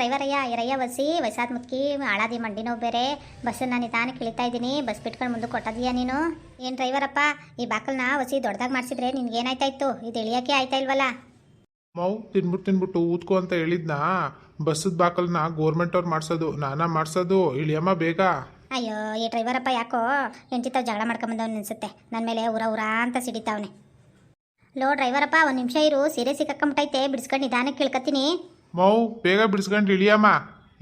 Driver ಅಯ್ಯ ಇರಯ್ಯ ಬಸ್ಸಿ ವಯಸ್ಸಾದ ಮುತ್ಕಿ ಹಾಳಾದಿ ಮಂಡಿ ನೋವು ಬೇರೆ. ನಾನು ನಿಧಾನಕ್ಕೆ ಇಳಿತಾ ಇದ್ದೀನಿ. ಬಸ್ ಬಿಟ್ಕೊಂಡು ಮುಂದೆ ಕೊಟ್ಟದೀಯ ನೀನು? ಏನು ಡ್ರೈವರಪ್ಪ ಈ ಬಾಕಲ್ನ ಹೊಸಿ ದೊಡ್ಡದಾಗಿ ಮಾಡಿಸಿದ್ರೆ ನಿನ್ಗೆ ಏನಾಯ್ತಾಯ್ತು ಇದು ಇಳಿಯೋಕೆ ಆಯ್ತಾ ಇಲ್ವಲ್ಲ? ಮೌ ತಿನ್ಬಿಟ್ಟು ತಿನ್ಬಿಟ್ಟು ಊದ್ಕೋ ಅಂತ ಹೇಳಿದ್ನಾ? ಬಸ್ಸದ ಬಾಕಲ್ನ ಗೋರ್ಮೆಂಟ್ ಅವ್ರು ಮಾಡಿಸೋದು ನಾನಾ ಮಾಡಿಸೋದು. ಇಳಿಯಮ್ಮ ಬೇಗ. ಅಯ್ಯೋ ಈ ಡ್ರೈವರಪ್ಪ ಯಾಕೋ ಹೆಂಡತಿ ತಾವು ಜಗಳ ಮಾಡ್ಕೊಂಬಂದವ್ನು ಅನ್ಸುತ್ತೆ. ನನ್ನ ಮೇಲೆ ಉರ ಉರ ಅಂತ ಸಿಡಿತಾವನೆ. ಲೋ ಡ್ರೈವರಪ್ಪ ಒಂದು ನಿಮಿಷ ಇರು. ಸೀರೆ ಸಿಕ್ಕಾಕೊಂಬಿಟ್ಟೈತೆ. ಬಿಡಿಸ್ಕೊಂಡು ನಿಧಾನಕ್ಕೆ ಇಳ್ಕತ್ತೀನಿ. ಮೌ, ಬೇಗ ಬಿಡಿಸ್ಕೊಂಡು ಇಳಿಯಮ್ಮ.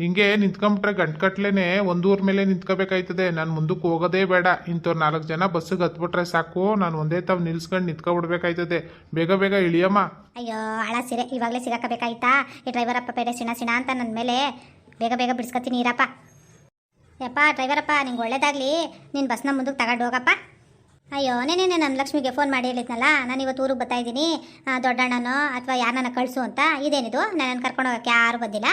ಹಿಂಗೆ ನಿಂತ್ಕೊಂಬಿಟ್ರೆ ಗಂಟ್ಕಟ್ಲೆನೆ ಒಂದೂರ ಮೇಲೆ ನಿಂತ್ಕೋಬೇಕಾಯ್ತದೆ. ನಾನು ಮುಂದಕ್ಕೆ ಹೋಗೋದೇ ಬೇಡ. ಇಂಥವ್ರು ನಾಲ್ಕು ಜನ ಬಸ್ಸಿಗೆ ಹತ್ಬಿಟ್ರೆ ಸಾಕು. ನಾನು ಒಂದೇ ತಾವು ನಿಲ್ಸ್ಕೊಂಡು ನಿಂತ್ಕೊಬಿಡ್ಬೇಕಾಯ್ತದೆ. ಬೇಗ ಬೇಗ ಇಳಿಯಮ್ಮ. ಅಯ್ಯೋ ಹಳ ಸೀರೆ, ಇವಾಗಲೇ ಸಿಗಾಕಬೇಕಾಯ್ತಾ? ಈ ಡ್ರೈವರಪ್ಪ ಬೇರೆ ಸಿಣ ಸಿಣ ಅಂತ ನನ್ನ ಮೇಲೆ ಬೇಗ ಬೇಗ ಬಿಡಿಸ್ಕೊತೀನಿ, ಇರಪ್ಪ. ಯಪ್ಪ ಡ್ರೈವರಪ್ಪ ನಿಂಗೆ ಒಳ್ಳೇದಾಗಲಿ. ನಿನ್ನ ಬಸ್ನ ಮುಂದಕ್ಕೆ ತಗೊಂಡು ಹೋಗಪ್ಪ. ಅಯ್ಯೋ, ನೆನೆ, ನಾನು ಲಕ್ಷ್ಮಿಗೆ ಫೋನ್ ಮಾಡಿ ಹೇಳಿದ್ನಲ್ಲ? ನಾನು ಇವತ್ತು ಊರಿಗೆ ಬರ್ತಾ ಇದ್ದೀನಿ. ದೊಡ್ಡಣ್ಣನೋ ಅಥವಾ ಯಾರನ್ನ ಕಳಿಸು ಅಂತ. ಇದೇನಿದು? ನನ್ನನ್ನು ಕರ್ಕೊಂಡು ಹೋಗಕ್ಕೆ ಯಾರು ಬಂದಿಲ್ಲ.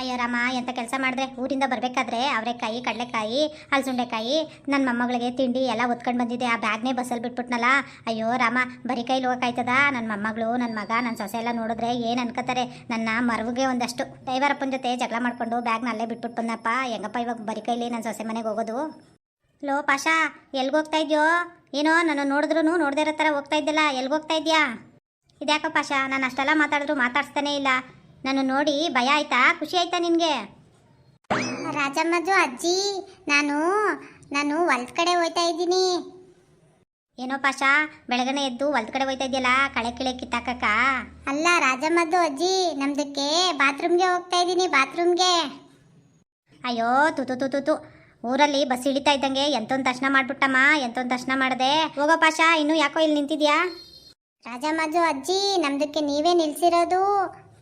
ಅಯ್ಯೋ, ರಾಮ ಎಂಥ ಕೆಲಸ ಮಾಡಿದ್ರೆ? ಊರಿಂದ ಬರಬೇಕಾದ್ರೆ ಅವರೆಕಾಯಿ, ಕಡಲೆಕಾಯಿ, ಹಲಸುಂಡೆಕಾಯಿ ನನ್ನ ಮೊಮ್ಮಗಳಿಗೆ ತಿಂಡಿ ಎಲ್ಲ ಒತ್ಕೊಂಡು ಬಂದಿದ್ದೆ. ಆ ಬ್ಯಾಗ್ನೇ ಬಸ್ಸಲ್ಲಿ ಬಿಟ್ಬಿಟ್ನಲ್ಲ. ಅಯ್ಯೋ, ರಾಮ, ಬರೀ ಕೈಲಿ ಹೋಗಕ್ಕಾಯ್ತದ ನನ್ನ ಮೊಮ್ಮಗಳು ನನ್ನ ಮಗ ನನ್ನ ಸೊಸೆ ಎಲ್ಲ ನೋಡಿದ್ರೆ ಏನು ಅನ್ಕೋತಾರೆ ನನ್ನ ಮರವಿಗೆ ಒಂದಷ್ಟು. ಡ್ರೈವರಪ್ಪನ ಜೊತೆ ಜಗಳ ಮಾಡ್ಕೊಂಡು ಬ್ಯಾಗ್ನ ಅಲ್ಲೇ ಬಿಟ್ಬಿಟ್ಟು ಬಂದಪ್ಪ ಹೆಂಗಪ್ಪ ಇವಾಗ ಬರೀ ಕೈಲಿ ನನ್ನ ಸೊಸೆ ಮನೆಗೆ ಹೋಗೋದು? ಲೋ ಪಾಷಾ ಎಲ್ಗೆ ಹೋಗ್ತಾ ಇದೆಯೋ? ಏನೋ ನಾನು ನೋಡಿದ್ರು ನೋಡದೇ ಇರೋ ಥರ ಹೋಗ್ತಾ ಇದ್ದಲ್ಲ ಎಲ್ಗೆ ಹೋಗ್ತಾ ಇದೆಯಾ? ಇದ್ಯಾಕೋ ಪಾಷಾ ನಾನು ಅಷ್ಟೆಲ್ಲ ಮಾತಾಡಿದ್ರು ಮಾತಾಡ್ಸ್ತಾನೇ ಇಲ್ಲ. ನಾನು ನೋಡಿ ಭಯ ಆಯ್ತಾ? ಖುಷಿ ಆಯ್ತಾ ನಿನಗೆ? ರಾಜಮ್ಮದು ಅಜ್ಜಿ ನಾನು ನಾನು ಹೊಲ್ದ ಕಡೆ ಹೋಯ್ತಾ ಇದ್ದೀನಿ. ಏನೋ ಪಾಷಾ ಬೆಳಗನೆ ಎದ್ದು ಹೊಲ್ದ ಕಡೆ ಹೋಯ್ತಾ ಇದೆಯಲ್ಲ ಕಳೆ ಕಿಳೆ ಕಿತ್ತಾಕಕ್ಕ? ಅಲ್ಲ ರಾಜಮ್ಮದ್ದು ಅಜ್ಜಿ ನಮ್ದಕ್ಕೆ ಬಾತ್ರೂಮ್ಗೆ ಹೋಗ್ತಾ ಇದ್ದೀನಿ ಬಾತ್ರೂಮ್ಗೆ. ಅಯ್ಯೋ ತುತು ತುತು ತು. ಊರಲ್ಲಿ ಬಸ್ ಇಳಿತಾ ಇದ್ದಂಗೆ ಎಂತೊಂದು ದರ್ಶನ ಮಾಡ್ಬಿಟ್ಟಮ್ಮ ಎಂತೊಂದು ದರ್ಶನ ಮಾಡಿದೆ. ಹೋಗೋ ಪಾಷಾ ಇನ್ನೂ ಯಾಕೋ ಇಲ್ಲಿ ನಿಂತಿದ್ಯಾ? ಮಾಜು ಅಜ್ಜಿ ನಮ್ದಕ್ಕೆ ನೀವೇ ನಿಲ್ಸಿರೋದು.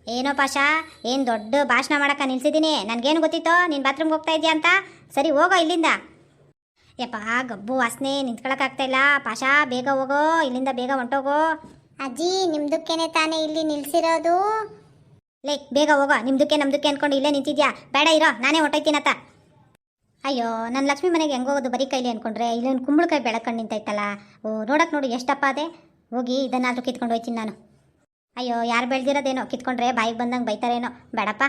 ಏನೋ ಪಾಷಾ ಏನು ದೊಡ್ಡ ಭಾಷಣ ಮಾಡಕ್ಕ ನಿಲ್ಸಿದ್ದೀನಿ ನನಗೇನು ಗೊತ್ತಿತ್ತೋ ನೀನು ಬಾತ್ರೂಮ್ಗೆ ಹೋಗ್ತಾ ಇದೆಯಾ ಅಂತ? ಸರಿ ಹೋಗೋ ಇಲ್ಲಿಂದ. ಯಪ್ಪ ಗಬ್ಬು ವಾಸನೆ ನಿಂತ್ಕೊಳಕ್ಕಾಗ್ತಾ ಇಲ್ಲ. ಪಾಷಾ ಬೇಗ ಹೋಗೋ ಇಲ್ಲಿಂದ ಬೇಗ ಹೊಂಟೋಗೋ. ಅಜ್ಜಿ ನಿಮ್ದಕ್ಕೇನೆ ತಾನೇ ಇಲ್ಲಿ ನಿಲ್ಸಿರೋದು? ಲೈಕ್ ಬೇಗ ಹೋಗೋ. ನಿಮ್ದಕ್ಕೆ ನಮ್ದಕ್ಕೆ ಅನ್ಕೊಂಡು ಇಲ್ಲೇ ನಿಂತಿದ್ಯಾ? ಬೇಡ ಇರೋ ನಾನೇ ಹೊಂಟೋಯ್ತೀನತ್ತ. ಅಯ್ಯೋ ನನ್ನ ಲಕ್ಷ್ಮಿ ಮನೆಗೆ ಹೆಂಗೆ ಹೋಗೋದು ಬರೀ ಕೈಲಿ ಅನ್ಕೊಂಡ್ರೆ? ಇಲ್ಲೊಂದು ಕುಂಬಳಕಾಯಿ ಬೆಳಕಂಡು ನಿಂತೈತಲ್ಲ. ಓ ನೋಡಕ್ಕೆ ನೋಡಿ, ಎಷ್ಟಪ್ಪ ಅದೇ. ಹೋಗಿ ಇದನ್ನಾದರೂ ಕಿತ್ಕೊಂಡು ಹೋಯ್ತೀನಿ ನಾನು. ಅಯ್ಯೋ, ಯಾರು ಬೆಳೆದಿರೋದೇನೋ? ಕಿತ್ಕೊಂಡ್ರೆ ಬಾಯಿಗೆ ಬಂದಂಗೆ ಬೈತಾರೇನೋ? ಬೇಡಪ್ಪ.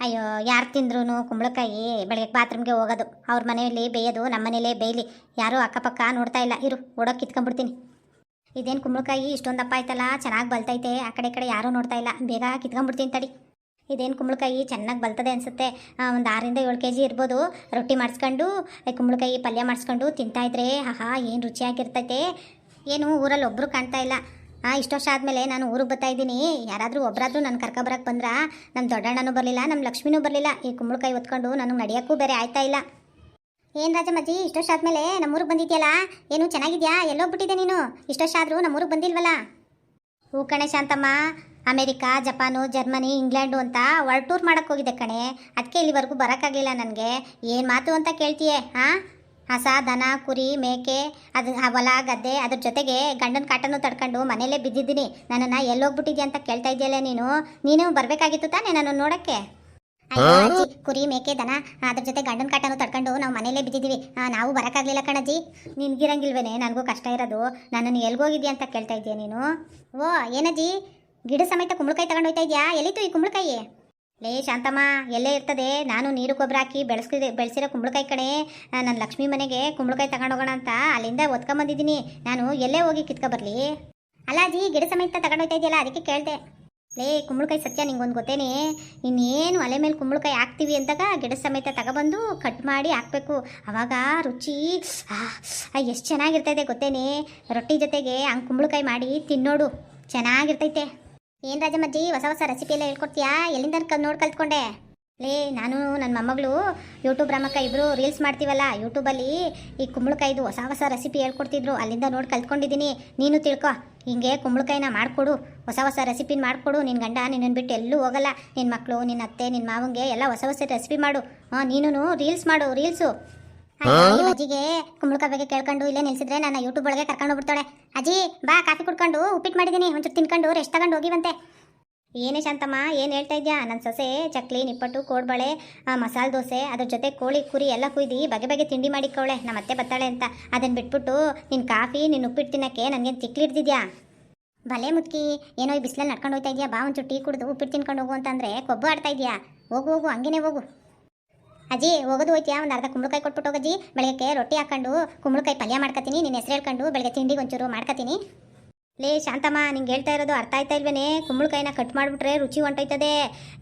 ಅಯ್ಯೋ, ಯಾರು ತಿಂದ್ರೂ ಕುಂಬಳಕಾಯಿ ಬೆಳಗ್ಗೆ ಬಾತ್ರೂಮ್ಗೆ ಹೋಗೋದು. ಅವ್ರ ಮನೆಯಲ್ಲಿ ಬೇಯೋದು ನಮ್ಮ ಮನೇಲೇ ಬೇಯಲಿ. ಯಾರೂ ಅಕ್ಕಪಕ್ಕ ನೋಡ್ತಾ ಇಲ್ಲ. ಇರು ಓಡೋಕೆ ಕಿತ್ಕೊಂಡ್ಬಿಡ್ತೀನಿ. ಇದೇನು ಕುಂಬಳಕಾಯಿ? ಇಷ್ಟೊಂದಪ್ಪ ಆಯ್ತಲ್ಲ? ಚೆನ್ನಾಗಿ ಬಲ್ತೈತೆ. ಆ ಕಡೆ ಈ ಕಡೆ ಯಾರೂ ನೋಡ್ತಾ ಇಲ್ಲ. ಬೇಗ ಕಿತ್ಕೊಂಡ್ಬಿಡ್ತೀನಿ ತಡಿ. ಇದೇನು ಕುಂಬಳಕಾಯಿ ಚೆನ್ನಾಗಿ ಬಲ್ತದೆ ಅನಿಸುತ್ತೆ. ಒಂದು ಆರಿಂದ ಏಳು ಕೆ ಜಿ ಇರ್ಬೋದು. ರೊಟ್ಟಿ ಮಾಡಿಸ್ಕೊಂಡು ಕುಂಬಳಕಾಯಿ ಪಲ್ಯ ಮಾಡಿಸ್ಕೊಂಡು ತಿಂತಾಯಿದ್ರೆ ಆಹಾ, ಏನು ರುಚಿಯಾಗಿರ್ತೈತೆ. ಏನು ಊರಲ್ಲಿ ಒಬ್ಬರು ಕಾಣ್ತಾ ಇಲ್ಲ. ಹಾಂ ಇಷ್ಟು ವರ್ಷ ಆದಮೇಲೆ ನಾನು ಊರಿಗೆ ಬರ್ತಾ ಇದ್ದೀನಿ. ಯಾರಾದರೂ ಒಬ್ಬರಾದರೂ ನನ್ನ ಕರ್ಕೊಬರಕ್ಕೆ ಬಂದ್ರೆ ನಮ್ಮ ದೊಡ್ಡಣ್ಣನೂ ಬರಲಿಲ್ಲ ನಮ್ಮ ಲಕ್ಷ್ಮಿನೂ ಬರಲಿಲ್ಲ. ಈ ಕುಂಬಳಕಾಯಿ ಹೊತ್ಕೊಂಡು ನನಗೆ ನಡೆಯೋಕ್ಕೂ ಬೇರೆ ಆಯ್ತಾ ಇಲ್ಲ. ಏನು ರಾಜಮ್ಮಜ್ಜಿ, ಇಷ್ಟು ವರ್ಷ ಆದಮೇಲೆ ನಮ್ಮೂರಿಗೆ ಬಂದಿದ್ಯಲ್ಲ? ಏನು, ಚೆನ್ನಾಗಿದ್ಯಾ? ಎಲ್ಲೋಗ್ಬಿಟ್ಟಿದೆ ನೀನು. ಇಷ್ಟು ವರ್ಷ ಆದರೂ ನಮ್ಮೂರಿಗೆ ಬಂದಿಲ್ವಲ್ಲ? ಹೂ ಕಣೆ Shantamma America Japan Germany England ಅಂತ ವರ್ಲ್ಡ್ ಟೂರ್ ಮಾಡಕ್ಕೆ ಹೋಗಿದ್ದೆ ಕಣೆ. ಅದಕ್ಕೆ ಇಲ್ಲಿವರೆಗೂ ಬರೋಕ್ಕಾಗಲಿಲ್ಲ ನನಗೆ. ಏನು ಮಾತು ಅಂತ ಕೇಳ್ತೀಯೇ ಹಾಂ? ಹಸ ದನ ಕುರಿ ಮೇಕೆ ಅದು ಆ ಹೊಲ ಗದ್ದೆ ಅದ್ರ ಜೊತೆಗೆ ಗಂಡನ ಕಾಟನ್ನು ತಡ್ಕೊಂಡು ಮನೆಯಲ್ಲೇ ಬಿದ್ದಿದ್ದೀನಿ. ನನ್ನನ್ನು ಎಲ್ಲೋಗ್ಬಿಟ್ಟಿದ್ಯಾ ಅಂತ ಕೇಳ್ತಾ ಇದೆಯಲ್ಲ ನೀನು? ನೀನು ಬರಬೇಕಾಗಿತ್ತು ತಾನೇ ನಾನು ನೋಡೋಕ್ಕೆ? ಅಜ್ಜಿ ಕುರಿ ಮೇಕೆ ದನ ಅದ್ರ ಜೊತೆ ಗಂಡನ ಕಾಟನು ತಡ್ಕೊಂಡು ನಾವು ಮನೇಲೇ ಬಿದ್ದಿದ್ದೀವಿ. ನಾವು ಬರೋಕ್ಕಾಗಲಿಲ್ಲ ಕಣಜ್ಜಿ. ನಿನ್ಗಿರಂಗಿಲ್ವೇನೆ ನನಗೂ ಕಷ್ಟ ಇರೋದು. ನನ್ನನ್ನು ಎಲ್ಗೋಗಿದ್ಯಾ ಅಂತ ಕೇಳ್ತಾ ಇದೀಯ ನೀನು? ಓ ಏನಜ್ಜಿ? ಗಿಡ ಸಮೇತ ಕುಂಬಳಕಾಯಿ ತಗೊಂಡು ಹೋಯ್ತಾ ಇದೆಯಾ? ಎಲ್ಲಿತ್ತು ಈ ಕುಂಬಳಕಾಯಿ? ಲೇ ಶಾಂತಮ್ಮ, ಎಲ್ಲೇ ಇರ್ತದೆ? ನಾನು ನೀರು ಗೊಬ್ಬರ ಹಾಕಿ ಬೆಳೆಸ್ಕಿದೆ ಬೆಳೆಸಿರೋ ಕುಂಬಳಕಾಯಿ ಕಡೆ ನನ್ನ ಲಕ್ಷ್ಮಿ ಮನೆಗೆ ಕುಂಬಳಕಾಯಿ ತಗೊಂಡು ಹೋಗೋಣ ಅಂತ ಅಲ್ಲಿಂದ ಒತ್ಕೊಂಬಂದಿದ್ದೀನಿ ನಾನು ಎಲ್ಲೇ ಹೋಗಿ ಕಿತ್ಕೊಬರ್ಲಿ ಅಲ್ಲ ಅಜ್ಜಿ ಗಿಡ ಸಮೇತ ತಗೊಂಡು ಹೋಯ್ತಾ ಇದೆಯಲ್ಲ, ಅದಕ್ಕೆ ಕೇಳಿದೆ. ಲೇ, ಕುಂಬಳಕಾಯಿ ಸತ್ಯ, ನಿಂಗೊಂದು ಗೊತ್ತೇನೆ. ಇನ್ನೇನು ಅಲೆ ಮೇಲೆ ಕುಂಬಳಕಾಯಿ ಹಾಕ್ತೀವಿ ಅಂದಾಗ ಗಿಡ ಸಮೇತ ತಗೊಬಂದು ಕಟ್ ಮಾಡಿ ಹಾಕಬೇಕು. ಅವಾಗ ರುಚಿ ಎಷ್ಟು ಚೆನ್ನಾಗಿರ್ತೈತೆ ಗೊತ್ತೇನೆ. ರೊಟ್ಟಿ ಜೊತೆಗೆ ಹಂಗೆ ಕುಂಬಳಕಾಯಿ ಮಾಡಿ ತಿನ್ನೋಡು. ಚೆನ್ನಾಗಿರ್ತೈತೆ. ಏನು ರಾಜಮ್ಮಜ್ಜಿ ಹೊಸ ಹೊಸ ರೆಸಿಪಿ ಎಲ್ಲ ಹೇಳ್ಕೊಡ್ತೀಯಾ? ಎಲ್ಲಿಂದ ಕ ನೋಡಿ ಕಲ್ತ್ಕೊಂಡೆ. ಲೇ ನಾನು ನನ್ನ ಮೊಮ್ಮಗಳು ಯೂಟ್ಯೂಬ್ ರಮಕ್ಕ ಇಬ್ಬರು ರೀಲ್ಸ್ ಮಾಡ್ತೀವಲ್ಲ ಯೂಟ್ಯೂಬಲ್ಲಿ ಈ ಕುಂಬಳಕಾಯ್ದು ಹೊಸ ಹೊಸ ರೆಸಿಪಿ ಹೇಳ್ಕೊಡ್ತಿದ್ರು. ಅಲ್ಲಿಂದ ನೋಡಿ ಕಲ್ತ್ಕೊಂಡಿದ್ದೀನಿ ನೀನು ತಿಳ್ಕೊ. ಹಿಂಗೆ ಕುಂಬಳಕಾಯಿನ ಮಾಡಿಕೊಡು. ಹೊಸ ಹೊಸ ರೆಸಿಪಿನ ಮಾಡಿಕೊಡು. ನಿನ್ನ ಗಂಡ ನಿನ್ನನ್ನು ಬಿಟ್ಟು ಎಲ್ಲೂ ಹೋಗಲ್ಲ. ನಿನ್ನ ಮಕ್ಕಳು ನಿನ್ನ ಅತ್ತೆ ನಿನ್ನ ಮಾವಂಗೆ ಎಲ್ಲ ಹೊಸ ಹೊಸ ರೆಸಿಪಿ ಮಾಡು. ಹಾಂ ನೀನು ರೀಲ್ಸ್ ಮಾಡು ರೀಲ್ಸು ಅಜ್ಜಿಗೆ ಕುಂಬಳಕಾಯಿ ಬಗ್ಗೆ ಕೇಳ್ಕೊಂಡು ಇಲ್ಲೇ ನಿಲ್ಸಿದ್ರೆ ನನ್ನ ಯೂಟ್ಯೂಬ್ ಒಳಗೆ ಕರ್ಕೊಂಡು ಹೋಗ್ಬಿಡ್ತಾಳೆ. ಅಜ್ಜಿ, ಬಾ, ಕಾಫಿ ಕುಡ್ಕೊಂಡು ಉಪ್ಪಿಟ್ಟು ಮಾಡಿದ್ದೀನಿ, ಒಂಚೂರು ತಿನ್ಕೊಂಡು ರೆಸ್ಟ್ ತಗೊಂಡು ಹೋಗಿವಂತೆ. ಏನೇ ಶಾಂತಮ್ಮ, ಏನು ಹೇಳ್ತಾ ಇದೆಯಾ? ನನ್ನ ಸೊಸೆ, ಚಕ್ಲಿ, ನಿಪ್ಪಟ್ಟು, ಕೋಡ್ಬಳೆ ಮಸಾಲೆ ದೋಸೆ, ಅದ್ರ ಜೊತೆ ಕೋಳಿ, ಕುರಿ ಎಲ್ಲ ಕುಯ್ದು ಬಗೆ ಬಗೆ ತಿಂಡಿ ಮಾಡಿಕೊಳ್ಳೆ ನಮ್ಮ ಅತ್ತೆ ಬತ್ತಾಳೆ ಅಂತ. ಅದನ್ನು ಬಿಟ್ಬಿಟ್ಟು ನಿನ್ನ ಕಾಫಿ ನಿನ್ನ ಉಪ್ಪಿಟ್ಟು ತಿನ್ನಕ್ಕೆ ನನಗೇನು ತಿಕ್ಲಿಡ್ದಿದ್ಯಾ ಭಲೆ ಮುತ್ಕಿ, ಏನೋ ಈ ಬಿಸಿಲಲ್ಲಿ ನಡ್ಕೊಂಡು ಹೋಗ್ತಾ ಇದೆಯಾ? ಬಾ, ಒಂಚೂರು ಟೀ ಕುಡಿದು ಉಪ್ಪಿಟ್ಟು ತಿನ್ಕೊಂಡು ಹೋಗು ಅಂತಂದರೆ ಕೊಬ್ಬು ಆಡ್ತಾ ಇದೆಯಾ? ಹೋಗು ಹೋಗು, ಹಂಗೇನೆ ಹೋಗು. ಅಜ್ಜಿ, ಹೋಗೋದು ಹೋಯ್ತಿಯಾ? ಒಂದು ಅರ್ಧ ಕುಂಬಳಕಾಯಿ ಕೊಟ್ಬಿಟ್ಟು ಹೋಗಜ್ಜಿ. ಬೆಳಗ್ಗೆ ರೊಟ್ಟಿ ಹಾಕೊಂಡು ಕುಂಬಳಕಾಯಿ ಪಲ್ಯ ಮಾಡ್ಕೊತೀನಿ ನಿನ್ನ ಹೆಸರು ಹೇಳ್ಕೊಂಡು ಬೆಳಗ್ಗೆ ತಿಂಡಿಗೆ ಒಂಚೂರು ಮಾಡ್ಕೊತೀನಿ ಲೇ ಶಾಂತಮ್ಮ, ನಿಂಗೆ ಹೇಳ್ತಾ ಇರೋದು ಅರ್ಥ ಆಯ್ತಾ ಇಲ್ವೇನೆ? ಕುಂಬಳಕಾಯಿನ ಕಟ್ ಮಾಡಿಬಿಟ್ರೆ ರುಚಿ ಹೊಂಟೋಯ್ತದೆ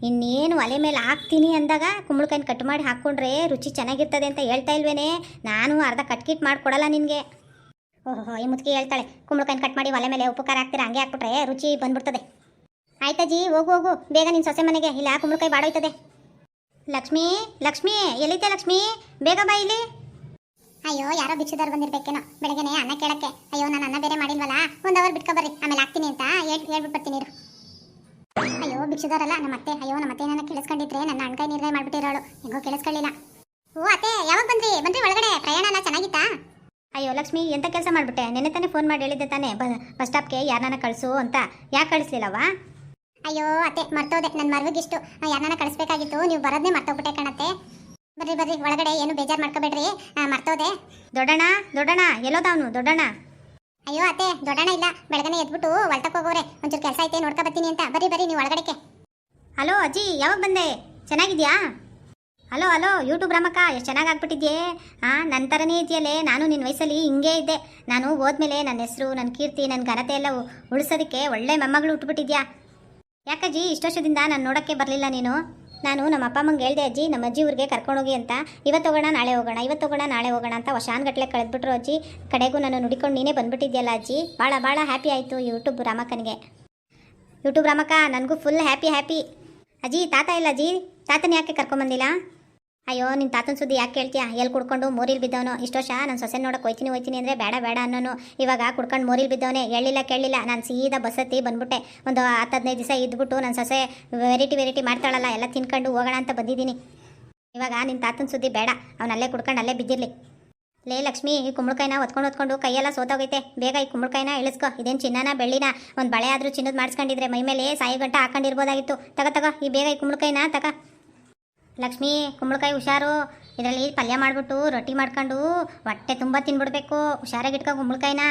ಇನ್ನೇನು ಒಲೆ ಮೇಲೆ ಹಾಕ್ತೀನಿ ಅಂದಾಗ ಕುಂಬಳಕಾಯಿನ ಕಟ್ ಮಾಡಿ ಹಾಕ್ಕೊಂಡ್ರೆ ರುಚಿ ಚೆನ್ನಾಗಿರ್ತದೆ ಅಂತ ಹೇಳ್ತಾ ಇಲ್ವೇನೆ? ನಾನು ಅರ್ಧ ಕಟ್ ಕಿಟ್ ಮಾಡಿಕೊಡಲ್ಲ ನಿನಗೆ. ಓಹೋ ಈ ಮುದುಕಿ ಹೇಳ್ತಾಳೆ. ಕುಂಬಳಕಾಯಿನ ಕಟ್ ಮಾಡಿ ಒಲೆ ಮೇಲೆ ಉಪಕಾರ ಹಾಕ್ತೀರಾ? ಹಂಗೆ ಹಾಕ್ಬಿಟ್ರೆ ರುಚಿ ಬಂದ್ಬಿಡ್ತದೆ. ಆಯ್ತಜ್ಜಿ, ಹೋಗು ಹೋಗು. ಬೇಗ ನಿನ್ನ ಸೊಸೆ ಮನೆಗೆ. ಇಲ್ಲ, ಕುಂಬಳಕಾಯಿ ಬಾಡೋಯ್ತದೆ. ಲಕ್ಷ್ಮಿ ಲಕ್ಷ್ಮಿ ಎಲ್ಲಿದ್ದೆ ಲಕ್ಷ್ಮಿ? ಬೇಗ ಬಾ ಇಲ್ಲಿ. ಅಯ್ಯೋ ಯಾರೋ ಭಿಕ್ಷುದಾರ್ ಬಂದಿರ್ಬೇಕೇನೋ. ಬೆಳಗ್ಗೆನೆ ಅನ್ನ ಕೇಳಕ್ಕೆ. ಅಯ್ಯೋ ನಾನು ಅನ್ನ ಬೇರೆ ಮಾಡಿಲ್ವಲ್ಲ? ಒಂದು ಅವರ್ ಬಿಟ್ಕೊ ಬರ್ರಿ. ಆಮೇಲೆ ಹಾಕ್ತೀನಿ ಅಂತ ಹೇಳಿ ಹೇಳ್ಬಿಟ್ಟು ಬರ್ತೀನಿ ಇರು. ಅಯ್ಯೋ ಭಿಕ್ಷುದಾರಲ್ಲ ನಮ್ಮ ಅತ್ತೆ. ಅಯ್ಯೋ ನಮ್ಮ ಅತ್ತೆ ನನ್ನ ಕೇಳಿಸ್ಕೊಂಡಿದ್ರೆ ನನ್ನ ಅಣ್ಕಾಯಿ ನಿರ್ಣಯ ಮಾಡ್ಬಿಟ್ಟಿರೋಳು. ಹೆಂಗೋ ಕೇಳಿಸ್ಕೊಳ್ಳಿಲ್ಲ. ಓ ಅತ್ತೆ ಯಾವಾಗ ಬಂದ್ರಿ? ಬಂದ್ರಿ ಒಳಗಡೆ. ಪ್ರಯಾಣ ಎಲ್ಲ ಚೆನ್ನಾಗಿತ್ತಾ? ಅಯ್ಯೋ ಲಕ್ಷ್ಮಿ ಎಂತ ಕೆಲಸ ಮಾಡ್ಬಿಟ್ಟೆ? ನೆನ್ನೆ ತಾನೇ ಫೋನ್ ಮಾಡಿ ಹೇಳಿದ್ದೆ ತಾನೇ. ಬಸ್ ಸ್ಟಾಪ್ಗೆ ಯಾರನ್ನ ಕಳಿಸು ಅಂತ. ಯಾಕೆ ಕಳಿಸ್ಲಿಲ್ಲವಾ ಅಯ್ಯೋ ಅತ್ತೆ ಮರ್ತೋದೆ. ನನ್ನ ಮರ್ವಿಗಿಷ್ಟು ಯಾರನ್ನ ಕಳಿಸ್ಬೇಕಾಗಿತ್ತು. ನೀವು ಬರೋದನ್ನೇ ಮರ್ತೋಗ್ಬಿಟ್ಟೆ ಕಾಣತ್ತೆ. ಬರ್ರಿ ಬರ್ರಿ ಒಳಗಡೆ ಏನು ಬೇಜಾರು ಮಾಡ್ಕೋಬೇಡ್ರಿ. ಮರ್ತೋದೆ. ದೊಡ್ಡಣ್ಣ ದೊಡ್ಡಣ್ಣ ಎಲ್ಲೋದವನು ದೊಡ್ಡಣ್ಣ? ಅಯ್ಯೋ ಅತ್ತೆ ದೊಡ್ಡಣ್ಣ ಇಲ್ಲ. ಬೆಳಗನೆ ಎದ್ಬಿಟ್ಟು ಹೊಲ್ಟಕ್ಕೆ ಹೋಗೋರೆ. ಒಂಚೂರು ಕೆಲಸ ಐತೆ ನೋಡ್ಕೊ ಬರ್ತೀನಿ ಅಂತ. ಬರ್ರಿ ಬರ್ರಿ ನೀವು ಒಳಗಡೆಗೆ ಹಲೋ ಅಜ್ಜಿ ಯಾವಾಗ ಬಂದೆ? ಚೆನ್ನಾಗಿದ್ಯಾ? ಹಲೋ ಹಲೋ ಯೂಟ್ಯೂಬ್ ರಮಕ್ಕ ಎಷ್ಟು ಚೆನ್ನಾಗಿ ಆಗ್ಬಿಟ್ಟಿದ್ಯೆ? ಹಾಂ ನನ್ನ ಥರನೇ ಇದೆಯಲ್ಲೇ ನಾನು ನಿನ್ನ ವಯಸ್ಸಲ್ಲಿ ಹಿಂಗೇ ಇದ್ದೆ. ನಾನು ಹೋದ್ಮೇಲೆ ನನ್ನ ಹೆಸರು ನನ್ನ ಕೀರ್ತಿ ನನ್ನ ಘನತೆ ಎಲ್ಲ ಉಳಿಸೋದಕ್ಕೆ ಒಳ್ಳೆ ಮೊಮ್ಮಗಳು ಉಟ್ಬಿಟ್ಟಿದ್ಯಾ? ಯಾಕಜ್ಜಿ ವರ್ಷದಿಂದ ನಾನು ನೋಡೋಕ್ಕೆ ಬರಲಿಲ್ಲ ನೀನು? ನಾನು ನಮ್ಮ ಅಪ್ಪ ಅಮ್ಮಂಗೆ ಹೇಳ್ದೆ, ಅಜ್ಜಿ, ನಮ್ಮ ಅಜ್ಜಿ ಊರಿಗೆ ಕರ್ಕೊಂಡೋಗಿ ಅಂತ. ಇವತ್ತು ಹೋಗೋಣ, ನಾಳೆ ಹೋಗೋಣ, ಇವತ್ತು ಹೋಗೋಣ, ನಾಳೆ ಹೋಗೋಣ ಅಂತ ಗಟ್ಟಲೆ ಕಳೆದ್ಬಿಟ್ರು ಅಜ್ಜಿ. ಕಡೆಗೂ ನಾನು ನುಡಿಕೊಂಡು ನೀನೇ ಬಂದುಬಿಟ್ಟಿದ್ಯಲ್ಲ ಅಜ್ಜಿ. ಭಾಳ ಭಾಳ ಹ್ಯಾಪಿ ಆಯಿತು ಯೂಟ್ಯೂಬ್ ರಾಮಕ್ಕನಿಗೆ. ಯೂಟ್ಯೂಬ್ ರಾಮಕ್ಕ, ನನಗೂ ಫುಲ್ ಹ್ಯಾಪಿ ಹ್ಯಾಪಿ ಅಜ್ಜಿ, ತಾತ ಇಲ್ಲ ಅಜ್ಜಿ? ತಾತನ ಯಾಕೆ ಕರ್ಕೊಂಬಂದಿಲ್ಲ ಅಯ್ಯೋ ನಿನ್ನ ತಾತನ ಸುದ್ದಿ ಯಾಕೆ ಕೇಳ್ತೀಯಾ? ಎಲ್ಲಿ ಕುಡ್ಕೊಂಡು ಮೋರಿಲ್ ಬಿದ್ದವನು? ಇಷ್ಟು ವರ್ಷ ನಾನು ಸೊಸೆ ನೋಡಕ್ಕೆ ಹೋಯ್ತೀನಿ ಹೋಯ್ತೀನಿ ಅಂದರೆ ಬೇಡ ಬೇಡ ಅನ್ನೋನು. ಇವಾಗ ಕುಡ್ಕೊಂಡು ಮೋರಿಲ್ ಬಿದ್ದವನೇ. ಹೇಳಿಲ್ಲ ಕೇಳಿಲ್ಲ ನಾನು ಸೀದಾ ಬಸ್ ಹತ್ತಿ ಬಂದ್ಬಿಟ್ಟೆ. ಒಂದು ಹತ್ತು ಹದಿನೈದು ದಿವಸ ಇದ್ಬಿಟ್ಟು ನನ್ನ ಸೊಸೆ ವೆರೈಟಿ ವೆರೈಟಿ ಮಾಡ್ತಾಳಲ್ಲ, ಎಲ್ಲ ತಿನ್ಕೊಂಡು ಹೋಗೋಣ ಅಂತ ಬಂದಿದ್ದೀನಿ. ಇವಾಗ ನಿನ್ನ ತಾತನ ಸುದ್ದಿ ಬೇಡ. ಅವ್ನು ಅಲ್ಲೇ ಕುಡ್ಕೊಂಡು ಅಲ್ಲೇ ಬಿದ್ದಿರಲಿ. ಲೇ ಲಕ್ಷ್ಮಿ, ಈ ಕುಂಬಳಕಾಯಿನ ಹೊತ್ಕೊಂಡು ಹೊತ್ಕೊಂಡು ಕೈಯೆಲ್ಲ ಸೋತೋಗೈತೆ ಬೇಗ ಈ ಕುಂಬಳಕಾಯಿನ ಇಳಿಸ್ಕೊ. ಇದೇನು ಚಿನ್ನನ, ಬೆಳ್ಳಿನ? ಒಂದು ಬಳೆ ಆದರೂ ಚಿನ್ನದ ಮಾಡಿಸ್ಕೊಂಡಿದ್ರೆ ಮೈ ಮೇಲೆ ಸಾಯಿ ಗಂಟ ಹಾಕೊಂಡಿರ್ಬೋದಾಗಿತ್ತು. ತಗ ತಗ, ಈ ಬೇಗ ಈ ಕುಂಬಳಕಾಯಿನ ತಗ. ಲಕ್ಷ್ಮಿ ಕುಂಬಳಕಾಯಿ ಹುಷಾರು. ಇದರಲ್ಲಿ ಪಲ್ಯ ಮಾಡಿಬಿಟ್ಟು ರೊಟ್ಟಿ ಮಾಡ್ಕೊಂಡು ಹೊಟ್ಟೆ ತುಂಬ ತಿನ್ಬಿಡ್ಬೇಕು. ಹುಷಾರಾಗಿ ಇಟ್ಕೊ ಕುಂಬಳಕಾಯಿನ.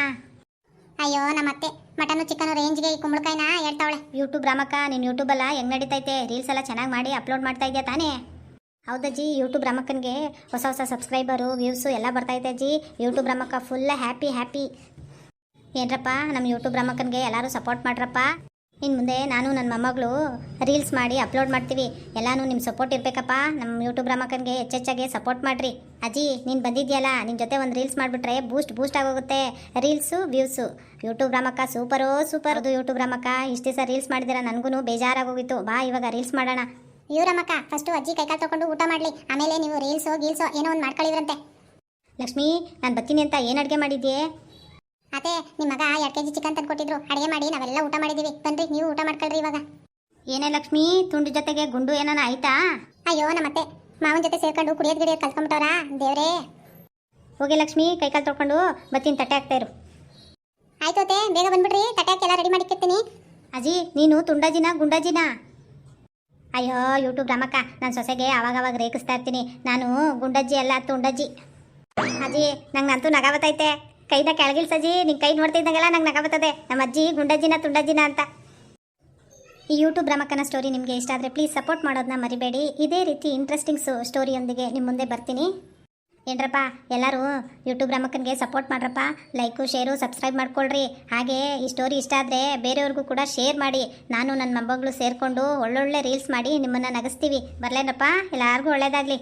ಅಯ್ಯೋ ನಮ್ಮ ಅತ್ತೆ ಮಟನು ಚಿಕನ್ ರೇಂಜ್ಗೆ ಈ ಕುಂಬಳಕಾಯಿನ ಹೇಳ್ತಾವಳೆ. ಯೂಟ್ಯೂಬ್ ರಾಮಕ್ಕ ನೀನು ಯೂಟ್ಯೂಬಲ್ಲ ಹೆಂಗೆ ನಡೀತೈತೆ? ರೀಲ್ಸ್ ಎಲ್ಲ ಚೆನ್ನಾಗಿ ಮಾಡಿ ಅಪ್ಲೋಡ್ ಮಾಡ್ತಾ ಇದೆಯಾ ತಾನೇ? ಹೌದಜ್ಜಿ ಯೂಟ್ಯೂಬ್ ರಾಮಕ್ಕನಿಗೆ ಹೊಸ ಹೊಸ ಸಬ್ಸ್ಕ್ರೈಬರು ವ್ಯೂಸು ಎಲ್ಲ ಬರ್ತಾಯಿದೆ ಅಜ್ಜಿ YouTube Ramakka full happy happy ಏನ್ರಪ್ಪ ನಮ್ಮ ಯೂಟ್ಯೂಬ್ ರಾಮಕ್ಕನಿಗೆ ಎಲ್ಲರೂ ಸಪೋರ್ಟ್ ಮಾಡ್ರಪ್ಪ? ಇನ್ನು ಮುಂದೆ ನಾನು ನನ್ನ ಮೊಮ್ಮಗಳು ರೀಲ್ಸ್ ಮಾಡಿ ಅಪ್ಲೋಡ್ ಮಾಡ್ತೀವಿ. ಎಲ್ಲಾನು ನಿಮ್ಮ ಸಪೋರ್ಟ್ ಇರಬೇಕಪ್ಪ. ನಮ್ಮ ಯೂಟ್ಯೂಬ್ ರಮಕನ್ಗೆ ಹೆಚ್ಚೆಚ್ಚಾಗಿ ಸಪೋರ್ಟ್ ಮಾಡಿರಿ. ಅಜ್ಜಿ ನೀನು ಬಂದಿದ್ಯಲ್ಲ? ನಿನ್ನ ಜೊತೆ ಒಂದು ರೀಲ್ಸ್ ಮಾಡಿಬಿಟ್ರೆ ಬೂಸ್ಟ್ ಬೂಸ್ಟ್ ಆಗೋಗುತ್ತೆ. Reels views. ಯೂಟ್ಯೂಬ್ ರಮಕ್ಕ ಸೂಪರೋ ಸೂಪರ್. ಅದು ಯೂಟ್ಯೂಬ್ ರಮಕ್ಕ ಇಷ್ಟು ದಿವಸ ರೀಲ್ಸ್ ಮಾಡಿದಿರ ನನಗೂ ಬೇಜಾರಾಗೋಗಿತ್ತು. ಬಾ ಇವಾಗ ರೀಲ್ಸ್ ಮಾಡೋಣ. ಇವರಮ್ಮಕ್ಕ ಫಸ್ಟು ಅಜ್ಜಿ ಕೈಕಾಲು ತೊಗೊಂಡು ಊಟ ಮಾಡಲಿ. ಆಮೇಲೆ ನೀವು ರೀಲ್ಸೋ ಗೀಲ್ಸೋ ಏನೋ ಒಂದು ಮಾಡ್ಕೊಳ್ಳಿದ್ರಂತೆ ಲಕ್ಷ್ಮಿ ನಾನು ಬರ್ತೀನಿ ಅಂತ ಏನು ಅಡುಗೆ ಮಾಡಿದ್ಯೆ? ಅದೇ ನಿಮ್ಮ ಮಗ ಎರಡು ಕೆ ಜಿ ಚಿಕನ್ ತಂದು ಕೊಟ್ಟಿದ್ರು ಅಡುಗೆ ಮಾಡಿ ನಾವೆಲ್ಲ ಊಟ ಮಾಡಿದ್ದೀವಿ ಬನ್ರಿ ನೀವು ಊಟ ಮಾಡ್ಕೊಳ್ರಿ ಇವಾಗ. ಏನೇ ಲಕ್ಷ್ಮಿ ತುಂಡು ಜೊತೆಗೆ ಗುಂಡು ಏನಾನ ಆಯ್ತಾ? ಅಯ್ಯೋ ನಮ್ಮತ್ತೆ. ಮಾವನ ಜೊತೆ ಸೇರ್ಕೊಂಡು ಕುಡಿಯೋದು ಗಿಡಿಯೋದು ಕಲ್ತ್ಕೊಂಬಿಟ್ಟವ್ರಾ ದೇವ್ರೇ. ಹೋಗಿ ಲಕ್ಷ್ಮಿ ಕೈಕಾಲು ತೊಳ್ಕೊಂಡು ಬತ್ತೀನಿ ತಟ್ಟೆ ಹಾಕ್ತಾ ಇರು. ಆಯ್ತು ಅತ್ತೆ ಬೇಗ ಬಂದ್ಬಿಡ್ರಿ. ತಟ್ಟೆ ಹಾಕಿ ಎಲ್ಲ ರೆಡಿ ಮಾಡಿಕ್ಕಿರ್ತೀನಿ ಅಜ್ಜಿ ನೀನು ತುಂಡಾಜಿನ ಗುಂಡಾಜಿನ? ಅಯ್ಯೋ ಯೂಟ್ಯೂಬ್ ರಾಮಕ್ಕ ನಾನು ಸೊಸೆಗೆ ಅವಾಗವಾಗ ರೇಗಿಸ್ತಾ ಇರ್ತೀನಿ. ನಾನು ಗುಂಡಜ್ಜಿ ಅಲ್ಲ ತುಂಡಜ್ಜಿ. ಅಜ್ಜಿ ನಂಗೆ ನಂತೂ ನಗ ಬತ್ತೈತೆ ಕೈನ ಕೆಳಗಿಲ್ಸಜ್ಜಿ ನಿಂಗೆ ಕೈ ನೋಡ್ತಿದ್ದಂಗೆಲ್ಲ ನಂಗೆ ನಗ ಬರ್ತದೆ. ನಮ್ಮ ಅಜ್ಜಿ, ಗುಂಡಜ್ಜಿನ, ತುಂಡಜ್ಜಿನ ಅಂತ. ಈ ಯೂಟ್ಯೂಬ್ ರಮಕ್ಕನ ಸ್ಟೋರಿ ನಿಮಗೆ ಇಷ್ಟ ಆದರೆ ಪ್ಲೀಸ್ ಸಪೋರ್ಟ್ ಮಾಡೋದನ್ನ ಮರಿಬೇಡಿ. ಇದೇ ರೀತಿ ಇಂಟ್ರೆಸ್ಟಿಂಗ್ ಸ್ಟೋರಿಯೊಂದಿಗೆ ನಿಮ್ಮ ಮುಂದೆ ಬರ್ತೀನಿ. ಏನ್ರಪ್ಪ, ಎಲ್ಲರೂ ಯೂಟ್ಯೂಬ್ ರಮಕ್ಕನಿಗೆ ಸಪೋರ್ಟ್ ಮಾಡ್ರಪ್ಪ. ಲೈಕು ಶೇರು ಸಬ್ಸ್ಕ್ರೈಬ್ ಮಾಡ್ಕೊಳ್ರಿ. ಹಾಗೆ ಈ ಸ್ಟೋರಿ ಇಷ್ಟ ಆದರೆ ಬೇರೆಯವ್ರಿಗೂ ಕೂಡ ಶೇರ್ ಮಾಡಿ. ನಾನು ನನ್ನ ಮೊಮ್ಮಗಳು ಸೇರಿಕೊಂಡು ಒಳ್ಳೊಳ್ಳೆ ರೀಲ್ಸ್ ಮಾಡಿ ನಿಮ್ಮನ್ನು ನಗಿಸ್ತೀವಿ. ಬರಲೇನಪ್ಪ? ಎಲ್ಲರಿಗೂ ಒಳ್ಳೇದಾಗಲಿ.